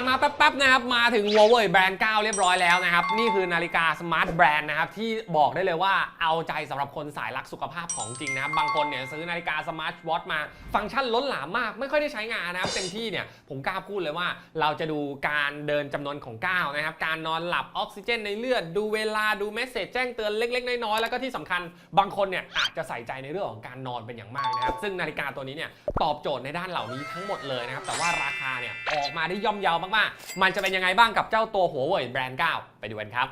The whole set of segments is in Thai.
านมาแป๊บๆนะครับมาถึง Huawei แบรนด์9เรียบร้อยแล้วนะครับ นี่คือนาฬิกาสมาร์ทแบรนด์นะครับ ที่บอกได้เลยว่าเอาใจสำหรับคนสายรักสุขภาพของจริงนะครับ บางคนเนี่ยซื้อนาฬิกาสมาร์ทวอทมา ฟังก์ชันล้นหลามมาก ไม่ค่อยได้ใช้งานนะครับเต็มที่เนี่ยผมกล้าพูดเลยว่า เราจะดูการเดินจำนวนของก้าวนะครับ การนอนหลับออกซิเจนในเลือด ดูเวลาดูเมสเซจแจ้งเตือนเล็ก ๆ น้อยๆแล้วก็ที่สำคัญ บางคนเนี่ยอาจจะใส่ใจในเรื่องของการนอนเป็นอย่างมากนะครับซึ่งนาฬิกาตัวนี้เนี่ยตอบโจทย์ในด้านเหล่านี้ทั้งหมดเลยนะครับแต่ว่าราคาเนี่ยออกมาได้ย่อมเยาวมากๆ มันจะเป็นยังไงบ้างกับเจ้าตัวหัวเว่ยแบรนด์9ไปดูกันครับ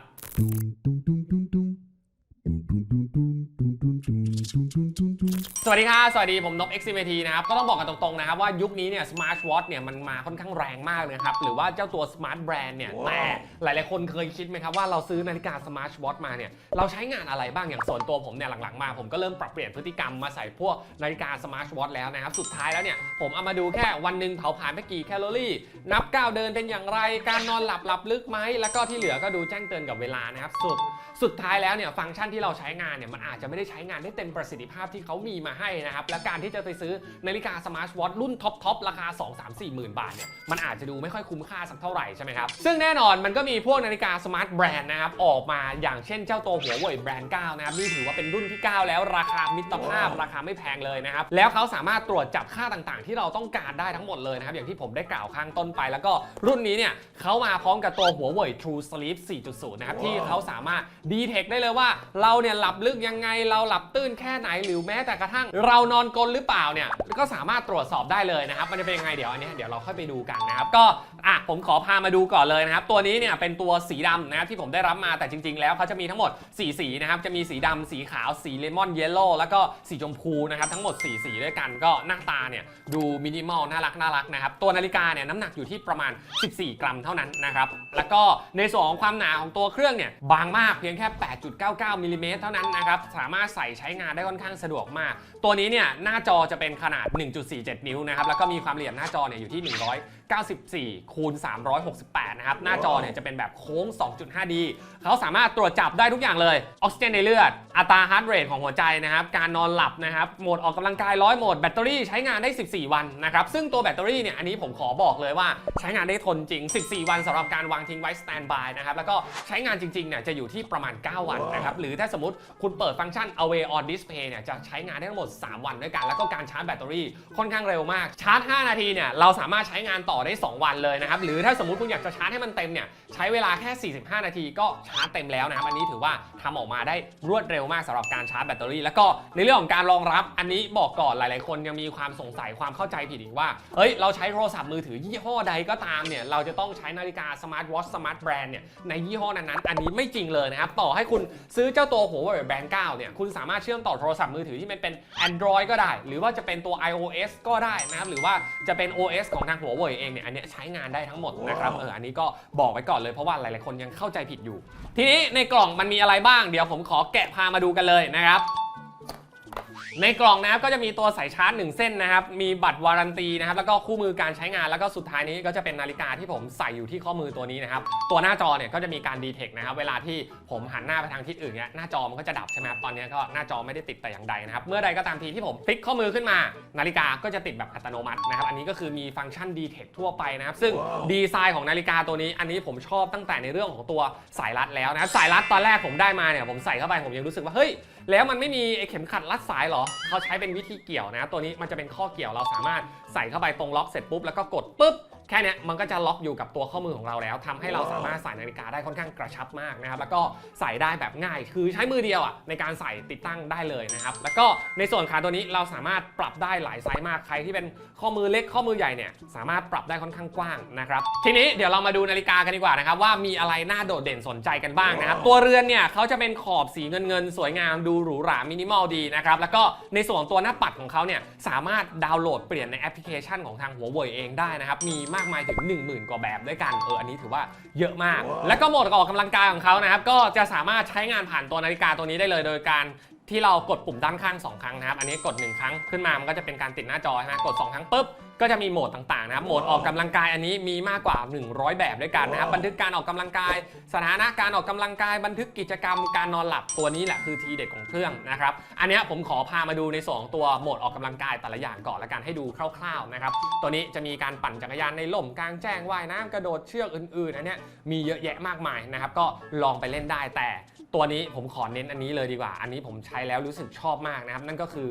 สวัสดีครับสวัสดีผมนบ XCMT นะครับ ก็ต้องบอกกันตรงๆนะครับว่ายุคนี้เนี่ยสมาร์ทวอทเนี่ยมันมาค่อนข้างแรงมากเลยครับ หรือว่าเจ้าตัวสมาร์ทแบรนด์เนี่ย แต่หลายๆคนเคยคิดไหมครับว่าเราซื้อนาฬิกาสมาร์ทวอทมาเนี่ย เราใช้งานอะไรบ้างอย่างส่วนตัวผมเนี่ยหลังๆมาผมก็เริ่มปรับเปลี่ยนพฤติกรรมมาใส่พวกนาฬิกาสมาร์ทวอทแล้วนะครับ สุดท้ายแล้วเนี่ยผมเอามาดูแค่วันหนึ่งเผาผลาญไปกี่แคลอรี่ นับก้าวเดินเป็นอย่างไร การนอนหลับหลับลึกไหมแล้วก็ที่เหลือก็ดูแจ้งเตือนกับเวลานะครับสุดสุดท้ายแล้วเนี่ยฟังก์ชันที่เราใช้งานเนี่ยมันอาจจะไม่ได้ใช้งานได้เต็มประสิทธิภาพที่เขามีมาให้นะครับ และการที่จะไปซื้อนาฬิกาสมาร์ทวอทรุ่นท็อปทอปราคา 2 3 4หมื่นบาทเนี่ยมันอาจจะดูไม่ค่อยคุ้มค่าสักเท่าไหร่ใช่ไหมครับซึ่งแน่นอนมันก็มีพวกนาฬิกาสมาร์ทแบรนด์นะครับออกมาอย่างเช่นเจ้าตัวหัวเว่ยแบรนด์9นะครับนี่ถือว่าเป็นรุ่นที่ 9 แล้วราคามิตรภาพราคาไม่แพงเลยนะครับแล้วเขาสามารถตรวจจับค่าต่างๆ ที่เราต้องการได้ทั้งหมดเลยนะครับอย่างที่ผมได้กล่าวข้างต้นไป แล้วก็รุ่นนี้เนี่ยเขามาพร้อมกับตัวหัวเว่ย True Sleep 4.0 นะครับที่เขาสามารถดีเทคได้เลยว่าเราเนี่ยหลับลึกยังไงเราหลับตื้นแค่ไหนหรือแม้แต่กระทั่ง เรานอนกลนหรือเปล่าเนี่ยก็สามารถตรวจสอบได้เลยนะครับ มันจะเป็นยังไงเดี๋ยวอันนี้เดี๋ยวเราค่อยไปดูกันนะครับ ก็อะผมขอพามาดูก่อนเลยนะครับ ตัวนี้เนี่ยเป็นตัวสีดำนะครับที่ผมได้รับมาแต่จริง ๆ แล้วเขาจะมีทั้งหมด 4 สีนะครับ จะมีสีดำสีขาวสีเลมอนเยลโล่แล้วก็สีชมพูนะครับทั้งหมด 4 สีด้วยกันก็หน้าตาเนี่ยดูมินิมอลน่ารักน่ารักนะครับตัวนาฬิกาเนี่ยน้ำหนักอยู่ที่ประมาณ 14 กรัมเท่านั้นนะครับแล้วก็ในส่วนของความหนาของตัวเครื่องเนี่ยบางมากเพียงแค่ 8.99มิลลิเมตรเท่านั้นนะครับสามารถใส่ใช้งานได้ค่อนข้างสะดวกมาก ตัวนี้เนี่ยหน้าจอจะเป็นขนาด 1.47 นิ้วนะครับ แล้วก็มีความละเอียดหน้าจอเนี่ยอยู่ที่ 194คูณ368 นะครับ หน้าจอเนี่ยจะเป็นแบบโค้ง 2.5D เขาสามารถตรวจจับได้ทุกอย่างเลย ออกซิเจนในเลือด อัตราฮาร์ดเรทของหัวใจนะครับ การนอนหลับนะครับ โหมดออกกำลังกาย100โหมด แบตเตอรี่ใช้งานได้ 14 วันนะครับ ซึ่งตัวแบตเตอรี่เนี่ย อันนี้ผมขอบอกเลยว่าใช้งานได้ทนจริง 14 วันสำหรับการวางทิ้งไว้สแตนบายนะครับ แล้วก็ใช้งานจริงๆเนี่ยจะอยู่ที่ประมาณ 9 วันนะครับ หรือถ้าสมมติคุณเปิดฟังก์ชัน away on display เนี่ยจะใช้งานได้ทั้งหมด 3 วันด้วยกัน แล้วก็การชาร์จแบตเตอรี่ค่อนข้างเร็วมาก ชาร์จ 5 นาทีเนี่ยเราสามารถใช้งานต่อได้ 2 วันเลยนะครับ หรือถ้าสมมติคุณอยากจะชาร์จให้มันเต็มเนี่ยใช้เวลาแค่ 45 นาทีก็ชาร์จเต็มแล้วนะครับ อันนี้ถือว่าทำออกมาได้รวดเร็วมากสำหรับการชาร์จแบตเตอรี่ แล้วก็ในเรื่องของการรองรับ อันนี้บอกก่อนหลาย ๆ คนยังมีความสงสัยความเข้าใจผิดอีกว่า เฮ้ยเราใช้โทรศัพท์มือถือยี่ห้อใดก็ตามเนี่ยเราจะต้องใช้นาฬิกาสมาร์ทวอทสมาร์ทแบรนด์เนี่ยในยี่ห้อนั้นๆอันนี้ไม่จริงเลยนะครับต่อให้คุณซื้อเจ้าตัวหัวเว่ยแบรนด์9เนี่ยคุณสามารถเชื่อมต่อโทรศัพท์มือถือที่มันเป็น Android ก็ได้ หรือว่าจะเป็นตัว iOS ก็ได้นะครับหรือว่าจะเป็น OS ของทางหัวเว่ยเองเนี่ยอันเนี้ยใช้งานได้ทั้งหมดนะครับเอออันนี้ก็บอกไว้ก่อนเลยเพราะว่าหลายๆคนยังเข้าใจผิดอยู่ ทีนี้ในกล่องมันมีอะไรบ้างเดี๋ยวผมขอแกะพามาดูกันเลยนะครับ ในกล่องนะครับก็จะมีตัวสายชาร์จ 1 เส้นนะครับ มีบัตรวารันตีนะครับ แล้วก็คู่มือการใช้งาน แล้วก็สุดท้ายนี้ก็จะเป็นนาฬิกาที่ผมใส่อยู่ที่ข้อมือตัวนี้นะครับ ตัวหน้าจอเนี่ยก็จะมีการดีเทคนะครับ เวลาที่ผมหันหน้าไปทางทิศอื่นเนี่ยหน้าจอมันก็จะดับใช่ไหมครับ ตอนนี้ก็หน้าจอไม่ได้ติดแต่อย่างใดนะครับ เมื่อใดก็ตามทีที่ผมพลิกข้อมือขึ้นมา นาฬิกาก็จะติดแบบอัตโนมัตินะครับ อันนี้ก็คือมีฟังก์ชันดีเทคทั่วไปนะครับ ซึ่งดีไซน์ของนาฬิกาตัวนี้ อันนี้ผมชอบตั้งแต่ในเรื่องของตัวสายรัดแล้วนะสายรัดตอนแรกผมได้มาเนี่ยผมใส่เข้าไปผมยังรู้สึกว่าเฮ้ย แล้วมันไม่มีไอ้เข็มขัดรัดสายเหรอ เขาใช้เป็นวิธีเกี่ยวนะ ตัวนี้มันจะเป็นข้อเกี่ยวเราสามารถใส่เข้าไปตรงล็อกเสร็จปุ๊บแล้วก็กดปุ๊บ แค่เนี้ยมันก็จะล็อกอยู่กับตัวข้อมือของเราแล้วทำให้เราสามารถใส่นาฬิกาได้ค่อนข้างกระชับมากนะครับแล้วก็ใส่ได้แบบง่าย คือใช้มือเดียวอะในการใส่ติดตั้งได้เลยนะครับแล้วก็ในส่วนขาตัวนี้เราสามารถปรับได้หลายไซส์มากใครที่เป็นข้อมือเล็กข้อมือใหญ่เนี่ยสามารถปรับได้ค่อนข้างกว้างนะครับทีนี้เดี๋ยวเรามาดูนาฬิกากันดีกว่านะครับว่ามีอะไรน่าโดดเด่นสนใจกันบ้างนะครับตัวเรือนเนี่ยเขาจะเป็นขอบสีเงินเงินๆสวยงามดูหรูหรามินิมอลดีนะครับแล้วก็ในส่วนของตัวหน้าปัดของเขาเนี่ยสามารถดาวน์โหลดเปลี่ยนในแอปพลิเคชันของทางหัวเว่ยเองได้นะครับมีมากมายถึง 10,000 กว่าแบบด้วยกัน เออ อันนี้ถือว่าเยอะมาก แล้วก็โหมดออกกำลังกายของเขานะครับ ก็จะสามารถใช้งานผ่านตัวนาฬิกาตัวนี้ได้เลย โดยการที่เรากดปุ่มด้านข้าง 2 ครั้งนะครับ อันนี้กด 1 ครั้งขึ้นมา มันก็จะเป็นการติดหน้าจอใช่ไหมกด 2 ครั้งปุ๊บ ก็จะมีโหมดต่างๆนะครับ โหมดออกกำลังกายอันนี้มีมากกว่า 100 แบบด้วยกันนะครับ บันทึกการออกกำลังกาย สถานะการออกกำลังกาย บันทึกกิจกรรมการนอนหลับตัวนี้แหละคือทีเด็ดของเครื่องนะครับ อันเนี้ยผมขอพามาดูในส่วนของตัวโหมดออกกำลังกายแต่ละอย่างก่อนละกันให้ดูคร่าวๆนะครับ ตัวนี้จะมีการปั่นจักรยานในล่มกลางแจ้งว่ายน้ำกระโดดเชือกอื่นๆ อันเนี้ยมีเยอะแยะมากมายนะครับ ก็ลองไปเล่นได้แต่ตัวนี้ผมขอเน้นอันนี้เลยดีกว่า อันนี้ผมใช้แล้วรู้สึกชอบมากนะครับ นั่นก็คือ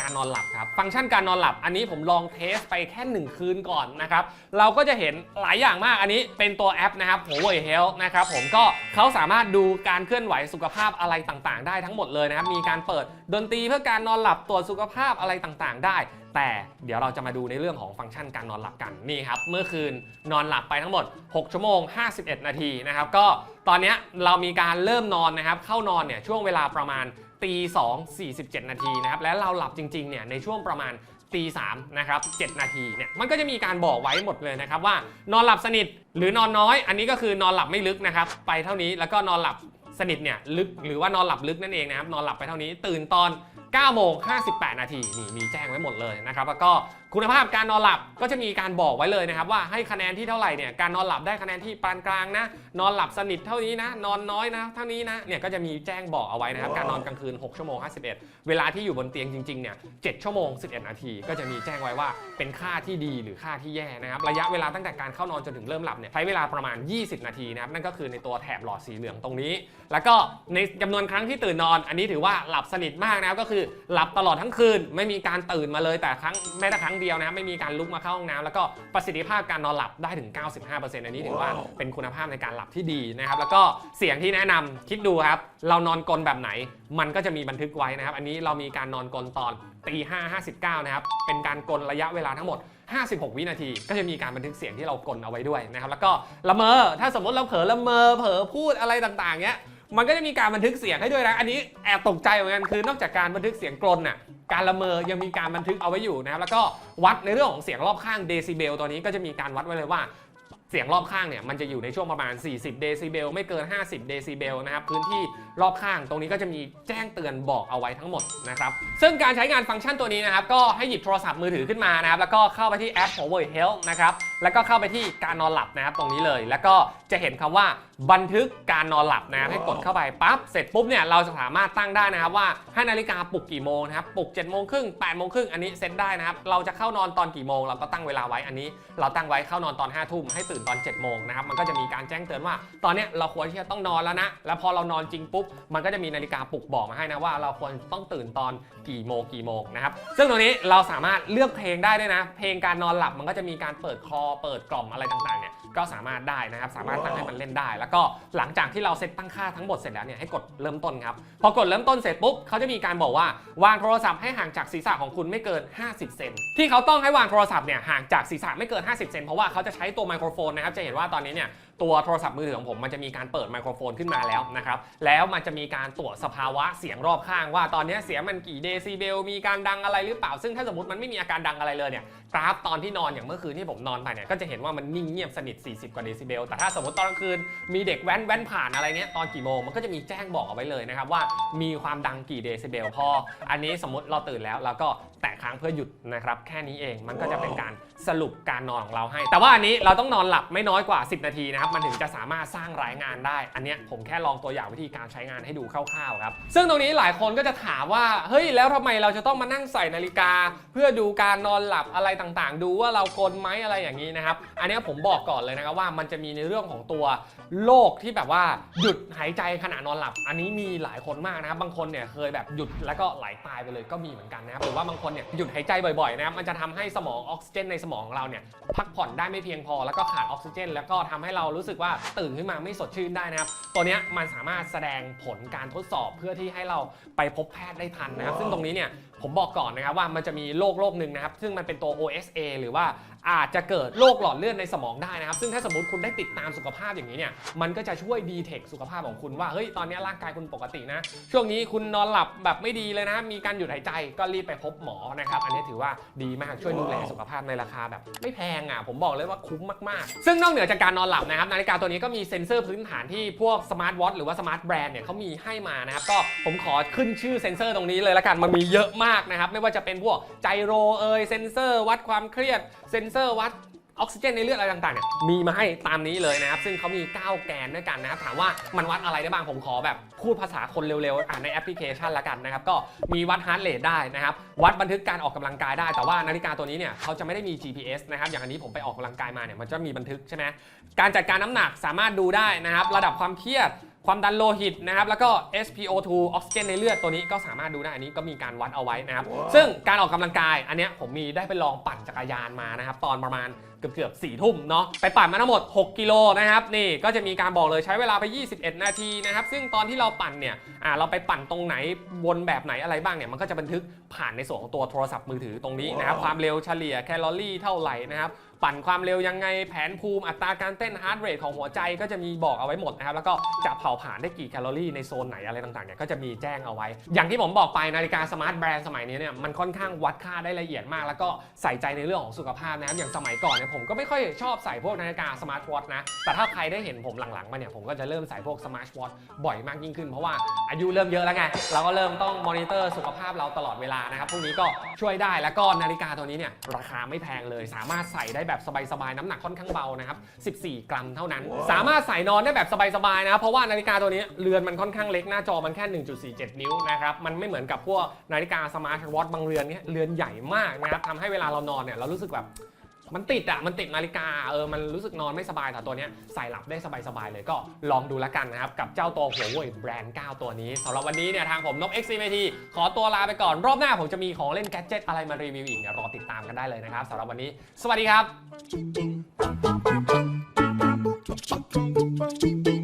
การนอนหลับครับ ฟังก์ชันการนอนหลับอันนี้ผมลองเทสไปแค่ 1 คืนก่อนนะครับ เราก็จะเห็นหลายอย่างมากอันนี้เป็นตัวแอปนะครับ Power Health นะครับผมก็เขาสามารถดูการเคลื่อนไหวสุขภาพอะไรต่างๆ ได้ทั้งหมดเลยนะครับ มีการเปิดดนตรีเพื่อการนอนหลับตรวจสุขภาพอะไรต่างๆ ได้ แต่เดี๋ยวเราจะมาดูในเรื่องของฟังก์ชันการนอนหลับกันนี่ครับเมื่อคืนนอนหลับไปทั้งหมด 6 ชั่วโมง 51 นาทีนะครับก็ตอนนี้เรามีการเริ่มนอนนะครับเข้านอนเนี่ยช่วงเวลาประมาณ ตี2 47 นาทีนะครับและเราหลับจริงๆเนี่ยในช่วงประมาณตี3นะครับ7นาทีเนี่ยมันก็จะมีการบอกไว้หมดเลยนะครับว่านอนหลับสนิทหรือนอนน้อย อันนี้ก็คือนอนหลับไม่ลึกนะครับไปเท่านี้แล้วก็นอนหลับสนิทเนี่ยลึกหรือว่านอนหลับลึกนั่นเองนะครับนอนหลับไปเท่านี้ตื่นตอน 9โมง58 นาทีนี่มีแจ้งไว้หมดเลยนะครับแล้วก็คุณภาพการนอนหลับก็จะมีการบอกไว้เลยนะครับว่าให้คะแนนที่เท่าไหร่เนี่ยการนอนหลับได้คะแนนที่ปานกลางนะ นอนหลับสนิทเท่านี้นะ นอนน้อยนะ เท่านี้นะเนี่ยก็จะมีแจ้งบอกเอาไว้นะครับการนอนกลางคืน 6 ชั่วโมง 51 เวลาที่อยู่บนเตียงจริงๆเนี่ย7ชั่วโมง 11 นาที ก็จะมีแจ้งไว้ว่าเป็นค่าที่ดีหรือค่าที่แย่นะครับระยะเวลาตั้งแต่การเข้านอนจนถึงเริ่มหลับเนี่ยใช้เวลาประมาณ 20 นาทีนะครับนั่นก็คือในตัวแถบหลอดสีเหลืองตรงนี้ แล้วก็ในจำนวนครั้งที่ตื่นนอน อันนี้ถือว่าหลับสนิทมากนะครับก็คือหลับตลอดทั้งคืน ไม่มีการตื่นมาเลยแต่ครั้งแม้แต่ครั้งเดียวนะครับไม่มีการลุกมาเข้าห้องน้ำแล้วก็ประสิทธิภาพการนอนหลับได้ถึง 95%อันนี้ถือว่าเป็นคุณภาพในการหลับที่ดีนะครับแล้วก็เสียงที่แนะนำคิดดูครับเรานอนกลนแบบไหน มันก็จะมีบันทึกไว้นะครับ อันนี้เรามีการนอนกลนตอนตี5 59นะครับ เป็นการกลระยะเวลาทั้งหมด 56 วินาที ก็จะมีการบันทึกเสียงที่เรากลเอาไว้ด้วยนะครับ แล้วก็ละเมอ ถ้าสมมติเราเผลอละเมอ เผลอพูดอะไรต่างๆเงี้ย มันก็จะมีการบันทึกเสียงให้ด้วยนะ อันนี้แอบตกใจเหมือนกันคือนอกจากการบันทึกเสียงกลนน่ะ การละเมอ ยังมีการบันทึกเอาไว้อยู่นะครับ แล้วก็วัดในเรื่องของเสียงรอบข้างเดซิเบลตัวนี้ก็จะมีการวัดไว้เลยว่าเสียงรอบข้างเนี่ยมันจะอยู่ในช่วงประมาณ 40 เดซิเบลไม่เกิน 50 เดซิเบลนะครับพื้นที่รอบข้าง ตรงนี้ก็จะมีแจ้งเตือนบอกเอาไว้ทั้งหมดนะครับซึ่งการใช้งานฟังก์ชันตัวนี้นะครับก็ให้หยิบโทรศัพท์มือถือขึ้นมานะครับแล้วก็เข้าไปที่แอป Power Health นะครับแล้วก็เข้าไปที่การนอนหลับนะครับตรงนี้เลย แล้วก็จะเห็นคำว่าบันทึกการนอนหลับนะครับให้กดเข้าไปปั๊บเสร็จปุ๊บเนี่ยเราจะสามารถตั้งได้นะครับว่าให้นาฬิกาปลุกกี่โมงนะครับปลุก7จ็ดโมงครึ่งแปดโมงครึ่งอันนี้เซตได้นะครับเราจะเข้านอนตอนกี่โมง เราก็ตั้งเวลาไว้อันนี้ เราตั้งไว้เข้านอนตอน5้าทุ่มให้ตื่นตอน7จ็ดโมงนะครับมันก็จะมีการแจ้งเตือนว่า ตอนนี้เราควรที่จะต้องนอนแล้วนะแล้วพอเรานอนจริงปุบมันก็จะมีนาฬิกาปลุกบอกมาให้นะว่าเราควรต้องตื่นตอนกี่โมงกี่โมงนะครับซึ่งตรงนี้เราสามารถเลือกเพลงได้ด้วยนะ เพลงการนอนหลับมันก็จะมีการเปิดคอเปิดกล่อมอะไรต่างๆเนี่ย ก็สามารถได้นะครับ สามารถตั้งให้มันเล่นได้ แล้วก็หลังจากที่เราเซตตั้งค่าทั้งหมดเสร็จแล้วเนี่ยให้กดเริ่มต้นครับ พอกดเริ่มต้นเสร็จปุ๊บเขาจะมีการบอกว่าวางโทรศัพท์ให้ห่างจากศีรษะของคุณไม่เกิน 50 เซนที่เขาต้องให้วางโทรศัพท์เนี่ยห่างจากศีรษะไม่เกิน 50 เซนเพราะว่าเขาจะใช้ตัวไมโครโฟนนะครับจะเห็นว่าตอนนี้เนี่ยตัวโทรศัพท์มือถือของผมมันจะมีการเปิดไมโครโฟนขึ้นมาแล้วนะครับ แล้วมันจะมีการตรวจสภาวะเสียงรอบข้างว่าตอนนี้เสียงมันกี่เดซิเบล มีการดังอะไรหรือเปล่า ซึ่งถ้าสมมติมันไม่มีอาการดังอะไรเลยเนี่ยกราฟตอนที่นอนอย่างเมื่อคืนที่ผมนอนไปเนี่ยก็จะเห็นว่ามันนิ่งเงียบสนิท40 กว่าเดซิเบล แต่ถ้าสมมติตอนกลางคืนมีเด็กแว้นแว้นผ่านอะไรเงี้ยตอนกี่โมงมันก็จะมีแจ้งบอกเอาไว้เลยนะครับว่ามีความดังกี่เดซิเบลพอ อันนี้สมมติเราตื่นแล้วเราก็แตะค้างเพื่อหยุดนะครับแค่นี้เองมันก็จะเป็นการสรุปการนอนของเราให้ แต่ว่าอันนี้เราต้องนอนหลับไม่น้อยกว่า 10 นาทีนะครับมันถึงจะสามารถสร้างรายงานได้ อันเนี้ยผมแค่ลองตัวอย่างวิธีการใช้งานให้ดูคร่าวๆครับซึ่งตรงนี้หลายคนก็จะถามว่าเฮ้ยแล้วทำไมเราจะต้องมานั่งใส่นาฬิกา เพื่อดูการนอนหลับอะไรต่างๆ ดูว่าเรากลนไหมอะไรอย่างนี้นะครับอันเนี้ยผมบอกก่อนเลยนะครับว่ามันจะมีในเรื่องของตัวโรคที่แบบว่าหยุดหายใจขณะนอนหลับ อันนี้มีหลายคนมากนะครับบางคนเนี่ยเคยแบบหยุดแล้วก็ไหลตายไปเลยก็มีเหมือนกันนะครับหรือว่าบางคนเนี่ยหยุดหายใจบ่อยๆนะครับมันจะทำให้สมองออกซิเจนในสมองของเราเนี่ยพักผ่อนได้ไม่เพียงพอแล้วก็ขาดออกซิเจน แล้วก็ทำให้เรารู้สึกว่าตื่นขึ้นมาไม่สดชื่นได้นะครับตัวนี้มันสามารถแสดงผลการทดสอบเพื่อที่ให้เราไปพบแพทย์ได้ทันนะครับ ซึ่งตรงนี้เนี่ยผมบอกก่อนนะครับว่ามันจะมีโรคโรคหนึ่งนะครับ ซึ่งมันเป็นตัว OSA หรือว่าอาจจะเกิดโรคหลอดเลือดในสมองได้นะครับ ซึ่งถ้าสมมติคุณได้ติดตามสุขภาพอย่างนี้เนี่ยมันก็จะช่วยดีเทคสุขภาพของคุณว่าเฮ้ยตอนนี้ร่างกายคุณปกตินะ ช่วงนี้คุณนอนหลับแบบไม่ดีเลยนะ มีการหยุดหายใจก็รีบไปพบหมอนะครับ อันนี้ถือว่าดีมากช่วยดูแลสุขภาพในราคาแบบไม่แพงอะผมบอกเลยว่าคุ้มมากๆ ซึ่งนอกเหนือจากการนอนหลับนะครับนาฬิกาตัวนี้ก็มีเซ็นเซอร์พื้นฐานที่พวกสมาร์ทวอทหรือว่าสมาร์ทแบรนด์เนี่ยเขามีให้มานะครับก็ผมขอขึ้นชื่อเซ็นเซอร์ตรงนี้เลยละกันมันมีเยอะมากนะครับไม่ว่าจะเป็นพวกไจโรเอยเซนเซอร์ วัดความเครียดเซนเซอร์วัดออกซิเจนในเลือดอะไรต่างๆเนี่ยมีมาให้ตามนี้เลยนะครับ ซึ่งเขามี 9 แกนด้วยกันนะครับ ถามว่ามันวัดอะไรได้บ้างผมขอแบบพูดภาษาคนเร็วๆ อ่านในแอปพลิเคชันละกันนะครับ ก็มีวัดฮาร์ดเรทได้นะครับ วัดบันทึกการออกกำลังกายได้ แต่ว่านาฬิกาตัวนี้เนี่ยเขาจะไม่ได้มี GPS นะครับ อย่างอันนี้ผมไปออกกำลังกายมาเนี่ยมันจะมีบันทึกใช่ไหมการจัดการน้ำหนักสามารถดูได้นะครับ ระดับความเครียด ความดันโลหิตนะครับ แล้วก็ SpO2 ออกซิเจนในเลือดตัวนี้ก็สามารถดูได้ อันนี้ก็มีการวัดเอาไว้นะครับ ซึ่งการออกกำลังกาย อันเนี้ยผมมีได้ไปลองปั่นจักรยานมานะครับ ตอนประมาณเกือบเกือบสี่ทุ่มเนาะ ไปปั่นมาทั้งหมด 6 กิโลนะครับ นี่ก็จะมีการบอกเลยใช้เวลาไป 21 นาทีนะครับ ซึ่งตอนที่เราปั่นเนี่ย อ่า เราไปปั่นตรงไหน วนแบบไหนอะไรบ้างเนี่ย มันก็จะบันทึกผ่านในส่วนของตัวโทรศัพท์มือถือตรงนี้นะครับ ความเร็วเฉลี่ยแคลอรี่เท่าไหร่นะครับ ปั่นความเร็วยังไงแผนภูมิอัตราการเต้นฮาร์ดเรทของหัวใจก็จะมีบอกเอาไว้หมดนะครับ แล้วก็จะเผาผลาญได้กี่แคลอรี่ในโซนไหนอะไรต่างๆเนี่ยก็จะมีแจ้งเอาไว้ อย่างที่ผมบอกไปนาฬิกาสมาร์ทแบรนด์สมัยนี้เนี่ยมันค่อนข้างวัดค่าได้ละเอียดมาก แล้วก็ใส่ใจในเรื่องของสุขภาพนะครับอย่างสมัยก่อนเนี่ยผมก็ไม่ค่อยชอบใส่พวกนาฬิกาสมาร์ทวอทนะแต่ถ้าใครได้เห็นผมหลังๆมาเนี่ยผมก็จะเริ่มใส่พวกสมาร์ทวอทบ่อยมากยิ่งขึ้นเพราะว่าอายุเริ่มเยอะแล้วไงเราก็เริ่มต้องมอนิเตอร์สุขภาพเราตลอดเวลานะครับพวกนี้ก็ช่วยได้แล้วก็นาฬิกาตัวนี้เนี่ยราคาไม่แพงเลยสามารถใส่ได้แบบสบายๆ น้ำหนักค่อนข้างเบานะครับ 14 กรัมเท่านั้น สามารถใส่นอนได้แบบสบายๆนะครับเพราะว่านาฬิกาตัวนี้เรือนมันค่อนข้างเล็กหน้าจอมันแค่ 1.47 นิ้วนะครับ มันไม่เหมือนกับพวกนาฬิกาสมาร์ทวอทบางเรือนเนี่ยเรือนใหญ่มากนะครับทำให้เวลาเรานอนเนี่ยเรารู้สึกแบบ มันติดอะมันติดนาฬิกาเออมันรู้สึกนอนไม่สบายแต่ตัวเนี้ยใส่หลับได้สบายๆเลยก็ลองดูแล้วกันนะครับ กับเจ้าตัวหัวเว่ยแบรนด์ 9 ตัวนี้สำหรับวันนี้เนี่ยทางผมนบ XCMT ขอตัวลาไปก่อนรอบหน้าผมจะมีของเล่นแกดเจิตอะไรมารีวิวอีกเนี่ยรอติดตามกันได้เลยนะครับสำหรับวันนี้ สวัสดีครับ